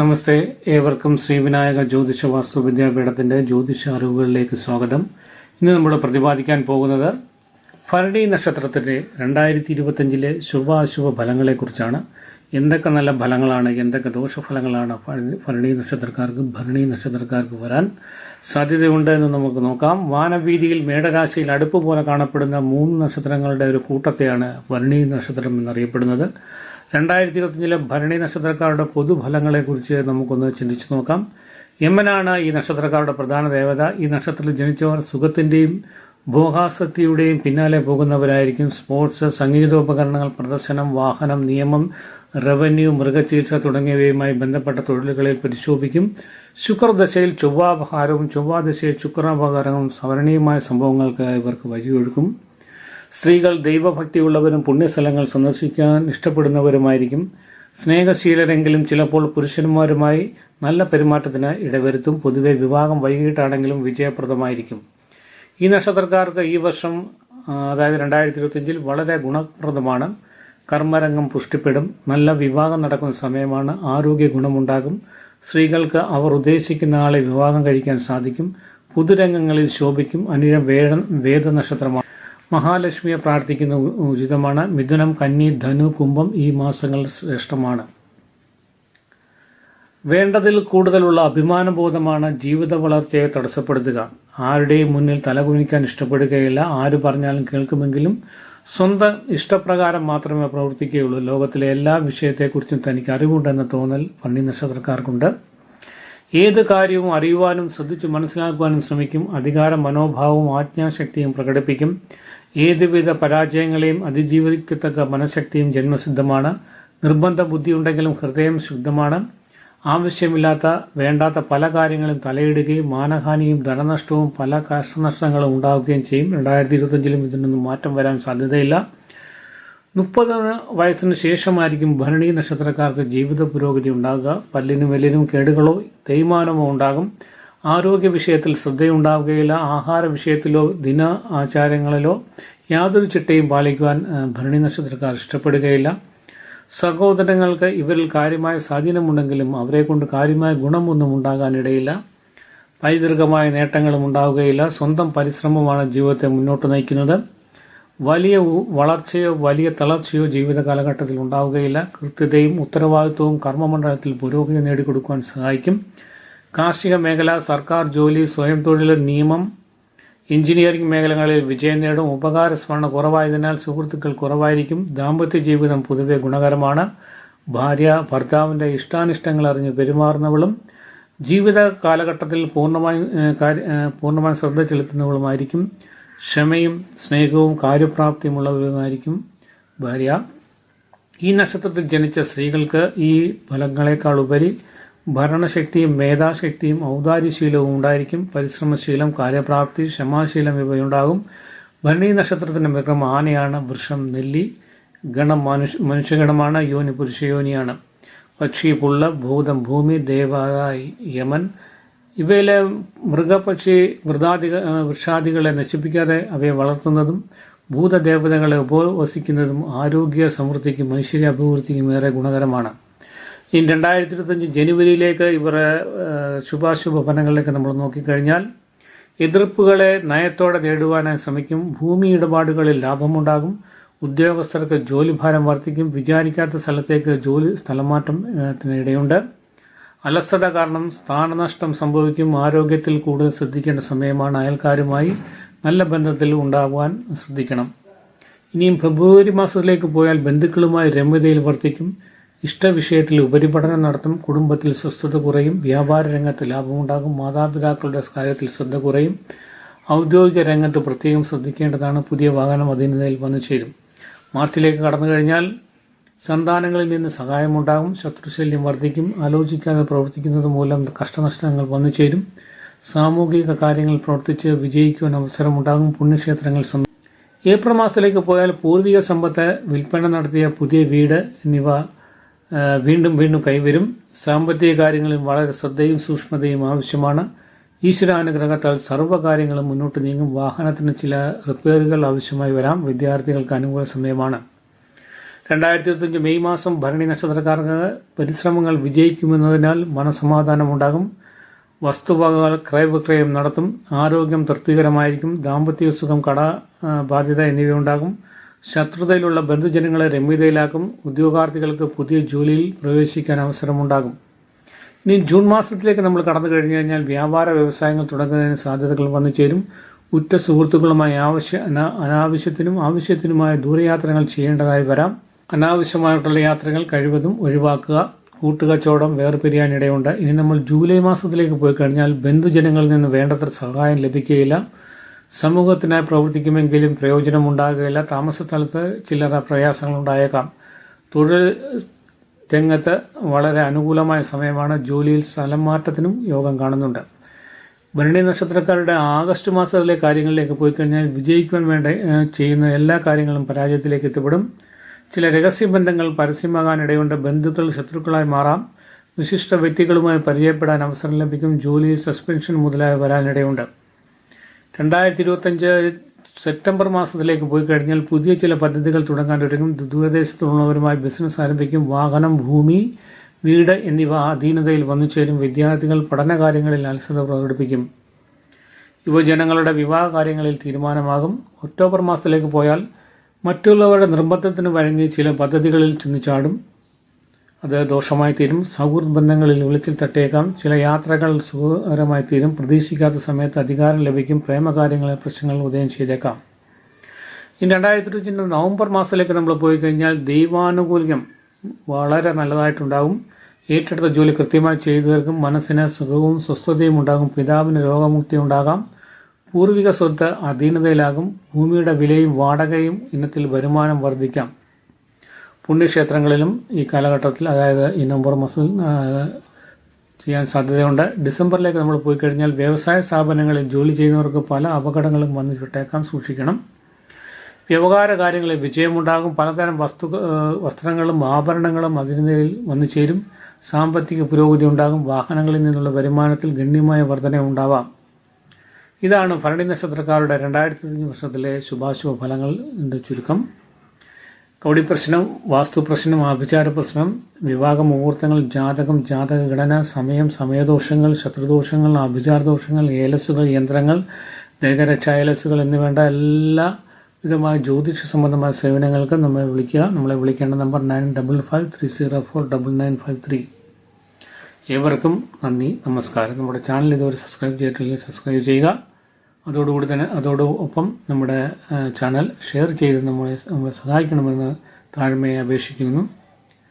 നമസ്തേ. ഏവർക്കും ശ്രീവിനായക ജ്യോതിഷ വാസ്തു വിദ്യാപീഠത്തിന്റെ ജ്യോതിഷ അറിവുകളിലേക്ക് സ്വാഗതം. ഇന്ന് നമ്മൾ പ്രതിപാദിക്കാൻ പോകുന്നത് ഭരണി നക്ഷത്രത്തിന്റെ രണ്ടായിരത്തി ഇരുപത്തിയഞ്ചിലെ ശുഭാശുഭ ഫലങ്ങളെക്കുറിച്ചാണ്. എന്തൊക്കെ നല്ല ഫലങ്ങളാണ് എന്തൊക്കെ ദോഷഫലങ്ങളാണ് ഭരണി- നക്ഷത്രക്കാർക്ക് ഭരണി നക്ഷത്രക്കാർക്ക് വരാൻ സാധ്യതയുണ്ട് എന്ന് നമുക്ക് നോക്കാം. വാനവീതിയിൽ മേടരാശിയിൽ അടുപ്പ് പോലെ കാണപ്പെടുന്ന മൂന്ന് നക്ഷത്രങ്ങളുടെ ഒരു കൂട്ടത്തെയാണ് ഭരണി നക്ഷത്രം എന്നറിയപ്പെടുന്നത്. രണ്ടായിരത്തി ഇരുപത്തിയഞ്ചിലെ ഭരണി നക്ഷത്രക്കാരുടെ പൊതുഫലങ്ങളെക്കുറിച്ച് നമുക്കൊന്ന് ചിന്തിച്ചു നോക്കാം. യമനാണ് ഈ നക്ഷത്രക്കാരുടെ പ്രധാന ദേവത. ഈ നക്ഷത്രത്തിൽ ജനിച്ചവർ സുഖത്തിന്റെയും ഭോഗാസക്തിയുടെയും പിന്നാലെ പോകുന്നവരായിരിക്കും. സ്പോർട്സ് സംഗീതോപകരണങ്ങൾ പ്രദർശനം വാഹനം നിയമം റവന്യൂ മൃഗചികിത്സ തുടങ്ങിയവയുമായി ബന്ധപ്പെട്ട തൊഴിലുകളിൽ പരിശോഭിക്കും. ശുക്രദശയിൽ ചൊവ്വാപഹാരവും ചൊവ്വാദശയിൽ ശുക്രാപഹാരവും സ്മരണീയമായ സംഭവങ്ങൾക്ക് ഇവർക്ക് വഴിയൊഴുക്കും സ്ത്രീകൾ ദൈവഭക്തിയുള്ളവരും പുണ്യസ്ഥലങ്ങൾ സന്ദർശിക്കാൻ ഇഷ്ടപ്പെടുന്നവരുമായിരിക്കും. സ്നേഹശീലരെങ്കിലും ചിലപ്പോൾ പുരുഷന്മാരുമായി നല്ല പെരുമാറ്റത്തിന് ഇടവരുത്തും. പൊതുവെ വിവാഹം വൈകിട്ടാണെങ്കിലും വിജയപ്രദമായിരിക്കും. ഈ നക്ഷത്രക്കാർക്ക് ഈ വർഷം അതായത് രണ്ടായിരത്തി ഇരുപത്തിയഞ്ചിൽ വളരെ ഗുണപ്രദമാണ്. കർമ്മരംഗം പുഷ്ടിപ്പെടും. നല്ല വിവാഹം നടക്കുന്ന സമയമാണ് ആരോഗ്യ ഗുണമുണ്ടാകും. സ്ത്രീകൾക്ക് അവർ ഉദ്ദേശിക്കുന്ന ആളെ വിവാഹം കഴിക്കാൻ സാധിക്കും. പുതുരംഗങ്ങളിൽ ശോഭിക്കും. അനിഴം വേദ വേദനക്ഷത്രമാണ്. മഹാലക്ഷ്മിയെ പ്രാർത്ഥിക്കുന്ന ഉചിതമാണ്. മിഥുനം കന്നി ധനു കുംഭം ഈ മാസങ്ങൾ ശ്രേഷ്ഠമാണ്. വേണ്ടതിൽ കൂടുതലുള്ള അഭിമാനബോധമാണ് ജീവിത വളർച്ചയെ തടസ്സപ്പെടുത്തുക. ആരുടെയും മുന്നിൽ തലകുനിക്കാൻ ഇഷ്ടപ്പെടുകയില്ല. ആര് പറഞ്ഞാലും കേൾക്കുമെങ്കിലും സ്വന്തം ഇഷ്ടപ്രകാരം മാത്രമേ പ്രവർത്തിക്കുകയുള്ളൂ. ലോകത്തിലെ എല്ലാ വിഷയത്തെക്കുറിച്ചും തനിക്ക് അറിവുണ്ടെന്ന തോന്നൽ പണ്ണി നക്ഷത്രക്കാർക്കുണ്ട്. ഏത് കാര്യവും അറിയുവാനും ശ്രദ്ധിച്ചു മനസ്സിലാക്കുവാനും ശ്രമിക്കും. അധികാര മനോഭാവവും ആജ്ഞാശക്തിയും പ്രകടിപ്പിക്കും. ഏതുവിധ പരാജയങ്ങളെയും അതിജീവിക്കത്തക്ക മനഃശക്തിയും ജന്മസിദ്ധമാണ്. നിർബന്ധ ബുദ്ധിയുണ്ടെങ്കിലും ഹൃദയം ശുദ്ധമാണ്. ആവശ്യമില്ലാത്ത വേണ്ടാത്ത പല കാര്യങ്ങളും തലയിടുകയും മാനഹാനിയും ധനനഷ്ടവും പല കഷ്ടനഷ്ടങ്ങളും ഉണ്ടാവുകയും ചെയ്യും. രണ്ടായിരത്തി ഇരുപത്തഞ്ചിലും ഇതിനൊന്നും മാറ്റം വരാൻ സാധ്യതയില്ല. മുപ്പത് വയസ്സിന് ശേഷമായിരിക്കും ഭരണി നക്ഷത്രക്കാർക്ക് ജീവിത പുരോഗതി ഉണ്ടാകുക. പല്ലിനും എല്ലിനും കേടുകളോ തേയ്മാനമോ ഉണ്ടാകും. ആരോഗ്യ വിഷയത്തിൽ ശ്രദ്ധയുണ്ടാവുകയില്ല ആഹാര വിഷയത്തിലോ ദിന ആചാരങ്ങളിലോ യാതൊരു ചിട്ടയും പാലിക്കുവാൻ ഭരണി നക്ഷത്രക്കാർ ഇഷ്ടപ്പെടുകയില്ല. സഹോദരങ്ങൾക്ക് ഇവരിൽ കാര്യമായ സ്വാധീനമുണ്ടെങ്കിലും അവരെ കൊണ്ട് കാര്യമായ ഗുണമൊന്നും ഉണ്ടാകാനിടയില്ല. പൈതൃകമായ നേട്ടങ്ങളും ഉണ്ടാവുകയില്ല. സ്വന്തം പരിശ്രമമാണ് ജീവിതത്തെ മുന്നോട്ട് നയിക്കുന്നത്. വലിയ വളർച്ചയോ വലിയ തളർച്ചയോ ജീവിത കാലഘട്ടത്തിൽ ഉണ്ടാവുകയില്ല. കൃത്യതയും ഉത്തരവാദിത്വവും കർമ്മമണ്ഡലത്തിൽ പുരോഗതി നേടിക്കൊടുക്കുവാൻ സഹായിക്കും. കാർഷിക മേഖല സർക്കാർ ജോലി സ്വയം തൊഴിൽ നിയമം എഞ്ചിനീയറിംഗ് മേഖലകളിൽ വിജയം നേടും ഉപകാര സ്മരണ കുറവായതിനാൽ സുഹൃത്തുക്കൾ കുറവായിരിക്കും ദാമ്പത്യ ജീവിതം പൊതുവെ ഗുണകരമാണ്. ഭാര്യ ഭർത്താവിന്റെ ഇഷ്ടാനിഷ്ടങ്ങൾ അറിഞ്ഞ് പെരുമാറുന്നവളും ജീവിത കാലഘട്ടത്തിൽ പൂർണമായും പൂർണമായും ശ്രദ്ധ ചെലുത്തുന്നവളുമായിരിക്കും. ക്ഷമയും സ്നേഹവും കാര്യപ്രാപ്തിയുമുള്ളവരുമായിരിക്കും ഭാര്യ. ഈ നക്ഷത്രത്തിൽ ജനിച്ച സ്ത്രീകൾക്ക് ഈ ഫലങ്ങളെക്കാൾ ഉപരി ഭരണശക്തിയും മേധാശക്തിയും ഔദാര്യശീലവും ഉണ്ടായിരിക്കും. പരിശ്രമശീലം കാര്യപ്രാപ്തി ക്ഷമാശീലം ഇവയുണ്ടാകും. ഭരണി നക്ഷത്രത്തിന്റെ മൃഗം ആനയാണ് വൃക്ഷം നെല്ലി ഗണം മനുഷ്യ മനുഷ്യഗണമാണ് യോനി പുരുഷയോനിയാണ് പക്ഷി പുള്ള ഭൂതം ഭൂമി ദേവത യമൻ. ഇവയിലെ മൃഗപക്ഷി വൃതാദിക വൃക്ഷാദികളെ നശിപ്പിക്കാതെ അവയെ വളർത്തുന്നതും ഭൂതദേവതകളെ ഉപവസിക്കുന്നതും ആരോഗ്യ സമൃദ്ധിക്കും ഐശ്വര്യ അഭിവൃദ്ധിക്കും ഏറെ ഗുണകരമാണ്. ഇനി രണ്ടായിരത്തി ഇരുപത്തഞ്ച് ജനുവരിയിലേക്ക് ഇവർ ശുഭാശുഭ ഫലങ്ങളിലേക്ക് നമ്മൾ നോക്കിക്കഴിഞ്ഞാൽ എതിർപ്പുകളെ നയത്തോടെ നേടുവാനായി ശ്രമിക്കും ഭൂമി ഇടപാടുകളിൽ ലാഭമുണ്ടാകും ഉദ്യോഗസ്ഥർക്ക് ജോലിഭാരം വർദ്ധിക്കും വിചാരിക്കാത്ത സ്ഥലത്തേക്ക് ജോലി സ്ഥലമാറ്റം ഇടയുണ്ട് അലസത കാരണം സ്ഥാനനഷ്ടം സംഭവിക്കും ആരോഗ്യത്തിൽ കൂടുതൽ ശ്രദ്ധിക്കേണ്ട സമയമാണ് അയൽക്കാരുമായി നല്ല ബന്ധത്തിൽ ഉണ്ടാകുവാൻ ശ്രദ്ധിക്കണം. ഇനിയും ഫെബ്രുവരി മാസത്തിലേക്ക് പോയാൽ ബന്ധുക്കളുമായി രമ്യതയിൽ വർദ്ധിക്കും ഇഷ്ടവിഷയത്തിൽ ഉപരിപഠനം നടത്തും കുടുംബത്തിൽ സ്വസ്ഥത കുറയും വ്യാപാര രംഗത്ത് ലാഭമുണ്ടാകും മാതാപിതാക്കളുടെ കാര്യത്തിൽ ശ്രദ്ധ കുറയും ഔദ്യോഗിക രംഗത്ത് പ്രത്യേകം ശ്രദ്ധിക്കേണ്ടതാണ് പുതിയ വാഹനം അധീനതയിൽ വന്നു ചേരും. മാർച്ചിലേക്ക് കടന്നു കഴിഞ്ഞാൽ സന്താനങ്ങളിൽ നിന്ന് സഹായമുണ്ടാകും ശത്രുശല്യം വർദ്ധിക്കും ആലോചിക്കാതെ പ്രവർത്തിക്കുന്നത് മൂലം കഷ്ടനഷ്ടങ്ങൾ വന്നു ചേരും. സാമൂഹിക കാര്യങ്ങൾ പ്രവർത്തിച്ച് വിജയിക്കുവാൻ അവസരമുണ്ടാകും പുണ്യക്ഷേത്രങ്ങൾ ഏപ്രിൽ മാസത്തിലേക്ക് പോയാൽ പൂർവിക സമ്പത്ത് വിൽപ്പന നടത്തിയ പുതിയ വീട് എന്നിവ വീണ്ടും വീണ്ടും കൈവരും. സാമ്പത്തിക കാര്യങ്ങളിൽ വളരെ ശ്രദ്ധയും സൂക്ഷ്മതയും ആവശ്യമാണ്. ഈശ്വരാനുഗ്രഹത്താൽ സർവകാര്യങ്ങളും മുന്നോട്ട് നീങ്ങും. വാഹനത്തിന് ചില റിപ്പയറുകൾ ആവശ്യമായി വരാം. വിദ്യാർത്ഥികൾക്ക് അനുകൂല സമയമാണ്. രണ്ടായിരത്തി ഇരുപത്തിയഞ്ച് മെയ് മാസം ഭരണി നക്ഷത്രക്കാർക്ക് പരിശ്രമങ്ങൾ വിജയിക്കുമെന്നതിനാൽ മനസമാധാനമുണ്ടാകും. വസ്തുവകകൾ ക്രയവിക്രയം നടത്തും. ആരോഗ്യം തൃപ്തികരമായിരിക്കും. ദാമ്പത്യ സുഖം കട ബാധ്യത എന്നിവയുണ്ടാകും. ശത്രുതയിലുള്ള ബന്ധുജനങ്ങളെ രമ്യതയിലാക്കും ഉദ്യോഗാർത്ഥികൾക്ക് പുതിയ ജോലിയിൽ പ്രവേശിക്കാൻ അവസരമുണ്ടാകും. ഇനി ജൂൺ മാസത്തിലേക്ക് നമ്മൾ കടന്നു കഴിഞ്ഞു കഴിഞ്ഞാൽ വ്യാപാര വ്യവസായങ്ങൾ തുടങ്ങുന്നതിന് സാധ്യതകൾ വന്നു ചേരും. ഉറ്റ സുഹൃത്തുക്കളുമായി ആവശ്യ അനാവശ്യത്തിനും ആവശ്യത്തിനുമായ ദൂരയാത്രകൾ ചെയ്യേണ്ടതായി വരാം. അനാവശ്യമായിട്ടുള്ള യാത്രകൾ കഴിവതും ഒഴിവാക്കുക. കൂട്ടുകച്ചവടം വേർപിരിയാനിടയുണ്ട് ഇനി നമ്മൾ ജൂലൈ മാസത്തിലേക്ക് പോയി കഴിഞ്ഞാൽ ബന്ധുജനങ്ങളിൽ നിന്ന് വേണ്ടത്ര സഹായം ലഭിക്കുകയില്ല. സമൂഹത്തിനായി പ്രവർത്തിക്കുമെങ്കിലും പ്രയോജനമുണ്ടാകുകയില്ല. താമസ സ്ഥലത്ത് ചില്ലറ പ്രയാസങ്ങളുണ്ടായേക്കാം. തൊഴിൽ രംഗത്ത് വളരെ അനുകൂലമായ സമയമാണ്. ജോലിയിൽ സ്ഥലം മാറ്റത്തിനും യോഗം കാണുന്നുണ്ട്. ഭരണി നക്ഷത്രക്കാരുടെ ആഗസ്റ്റ് മാസത്തിലെ കാര്യങ്ങളിലേക്ക് പോയി കഴിഞ്ഞാൽ വിജയിക്കുവാൻ വേണ്ട ചെയ്യുന്ന എല്ലാ കാര്യങ്ങളും പരാജയത്തിലേക്ക് എത്തിപ്പെടും. ചില രഹസ്യ ബന്ധങ്ങൾ പരസ്യമാകാനിടയുണ്ട്. ബന്ധുക്കൾ ശത്രുക്കളായി മാറാം. വിശിഷ്ട വ്യക്തികളുമായി പരിചയപ്പെടാൻ അവസരം ലഭിക്കും. ജോലിയിൽ സസ്പെൻഷൻ മുതലായ വരാനിടയുണ്ട്. രണ്ടായിരത്തി ഇരുപത്തഞ്ച് സെപ്റ്റംബർ മാസത്തിലേക്ക് പോയി കഴിഞ്ഞാൽ പുതിയ ചില പദ്ധതികൾ തുടങ്ങാൻ തുടങ്ങും ദൂരദേശത്തുള്ളവരുമായി ബിസിനസ് ആരംഭിക്കും. വാഹനം ഭൂമി വീട് എന്നിവ അധീനതയിൽ വന്നു ചേരും. വിദ്യാർത്ഥികൾ പഠനകാര്യങ്ങളിൽ അലസത പ്രകടിപ്പിക്കും. യുവജനങ്ങളുടെ വിവാഹ കാര്യങ്ങളിൽ തീരുമാനമാകും. ഒക്ടോബർ മാസത്തിലേക്ക് പോയാൽ മറ്റുള്ളവരുടെ നിർബന്ധത്തിന് വഴങ്ങി ചില പദ്ധതികളിൽ ചിന്തിച്ചാടും ചാടും. അത് ദോഷമായി തീരും സൗഹൃദ ബന്ധങ്ങളിൽ വിളിച്ചിൽ തട്ടേക്കാം. ചില യാത്രകൾ സുഖകരമായി തീരും പ്രതീക്ഷിക്കാത്ത സമയത്ത് അധികാരം ലഭിക്കും. പ്രേമകാര്യങ്ങളിൽ പ്രശ്നങ്ങൾ ഉദയം ചെയ്തേക്കാം. ഇനി രണ്ടായിരത്തി ഇരുപത്തിന്റെ നവംബർ മാസത്തിലേക്ക് നമ്മൾ പോയി കഴിഞ്ഞാൽ ദൈവാനുകൂല്യം വളരെ നല്ലതായിട്ടുണ്ടാകും. ഏറ്റെടുത്ത ജോലി കൃത്യമായി ചെയ്തു തീർക്കും മനസ്സിന് സുഖവും സ്വസ്ഥതയും ഉണ്ടാകും. പിതാവിന് രോഗമുക്തി ഉണ്ടാകാം. പൂർവിക സ്വത്ത് അധീനതയിലാകും. ഭൂമിയുടെ വിലയും വാടകയും ഇനത്തിൽ വരുമാനം വർദ്ധിക്കാം. പുണ്യക്ഷേത്രങ്ങളിലും ഈ കാലഘട്ടത്തിൽ അതായത് ഈ നവംബർ മാസത്തിൽ ചെയ്യാൻ സാധ്യതയുണ്ട്. ഡിസംബറിലേക്ക് നമ്മൾ പോയി കഴിഞ്ഞാൽ വ്യവസായ സ്ഥാപനങ്ങളിൽ ജോലി ചെയ്യുന്നവർക്ക് പല അപകടങ്ങളും വന്നു ചുട്ടേക്കാൻ സൂക്ഷിക്കണം. വ്യവഹാര കാര്യങ്ങളിൽ വിജയമുണ്ടാകും. പലതരം വസ്തു വസ്ത്രങ്ങളും ആഭരണങ്ങളും അതിനിടയിൽ വന്നു ചേരും. സാമ്പത്തിക പുരോഗതി ഉണ്ടാകും. വാഹനങ്ങളിൽ നിന്നുള്ള വരുമാനത്തിൽ ഗണ്യമായ വർധന ഉണ്ടാവാം. ഇതാണ് ഭരണി നക്ഷത്രക്കാരുടെ രണ്ടായിരത്തി അഞ്ച് വർഷത്തിലെ ശുഭാശുഭ ഫലങ്ങളുടെ ചുരുക്കം. കൗടി പ്രശ്നം വാസ്തു പ്രശ്നം ആഭിചാര പ്രശ്നം വിവാഹ മുഹൂർത്തങ്ങൾ ജാതകം ജാതക ഘടന സമയം സമയദോഷങ്ങൾ ശത്രുദോഷങ്ങൾ ആഭിചാര ദോഷങ്ങൾ ഏലസുകൾ യന്ത്രങ്ങൾ ദേഹരക്ഷാ ഏലസുകൾ എന്നിവേണ്ട എല്ലാ വിധമായ ജ്യോതിഷ സംബന്ധമായ സേവനങ്ങൾക്ക് നമ്മളെ വിളിക്കുക. നമ്മളെ വിളിക്കേണ്ട number nine double five three zero four double nine five three. ഏവർക്കും നന്ദി നമസ്കാരം. നമ്മുടെ ചാനൽ ഇതുവരെ സബ്സ്ക്രൈബ് ചെയ്തിട്ടില്ലെങ്കിൽ സബ്സ്ക്രൈബ് ചെയ്യുക. അതോടുകൂടി തന്നെ അതോടൊപ്പം നമ്മുടെ ചാനൽ ഷെയർ ചെയ്ത് നമ്മളെ സഹായിക്കണമെന്ന് താഴ്മയെ അപേക്ഷിക്കുന്നു.